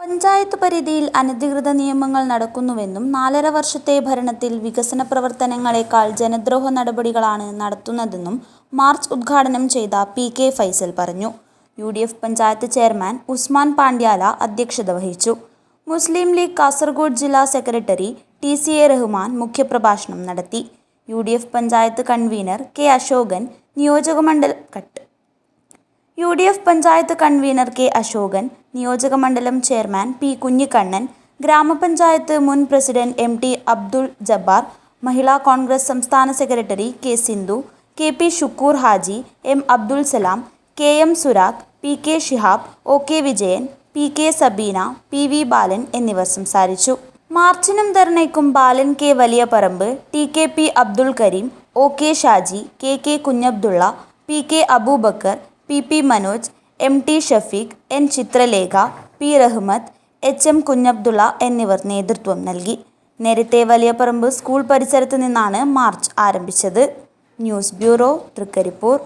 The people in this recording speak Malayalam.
പഞ്ചായത്ത് പരിധിയിൽ അനധികൃത നിയമങ്ങൾ നടക്കുന്നുവെന്നും നാലര വർഷത്തെ ഭരണത്തിൽ വികസന പ്രവർത്തനങ്ങളെക്കാൾ ജനദ്രോഹ നടപടികളാണ് നടത്തുന്നതെന്നും മാർച്ച് ഉദ്ഘാടനം ചെയ്ത പി കെ ഫൈസൽ പറഞ്ഞു. U D F panchayat chairman Usman Pandyala അധ്യക്ഷത വഹിച്ചു. മുസ്ലിം ലീഗ് കാസർഗോഡ് ജില്ലാ secretary T C A Rahman മുഖ്യപ്രഭാഷണം നടത്തി. U D F panchayat convener K Ashokan നിയോജകമണ്ഡല cut. U D F panchayat convener K Ashokan നിയോജകമണ്ഡലം ചെയർമാൻ പി കുഞ്ഞിക്കണ്ണൻ ഗ്രാമപഞ്ചായത്ത് മുൻ president M T Abdul Jabbar Mahila Congress സംസ്ഥാന secretary K Sindhu K P Shukkur Haji M Abdul Salam K M Surakh P K Shihab O K Vijayan P K Sabeena P V Balan എന്നിവർ സംസാരിച്ചു. മാർച്ചിനും ധർണയ്ക്കും Balan K Valiyaparamba T K P Abdul Kareem O K Shaji K K Kunhabdulla P K Aboobacker P P Manoj M T Shafeeq N Chithralekha P Rahmath H M Kunhabdulla എന്നിവർ നേതൃത്വം നൽകി. നേരത്തെ വലിയ വലിയപറമ്പ് സ്കൂൾ പരിസരത്ത് നിന്നാണ് മാർച്ച് ആരംഭിച്ചത്. News bureau Trikaripur.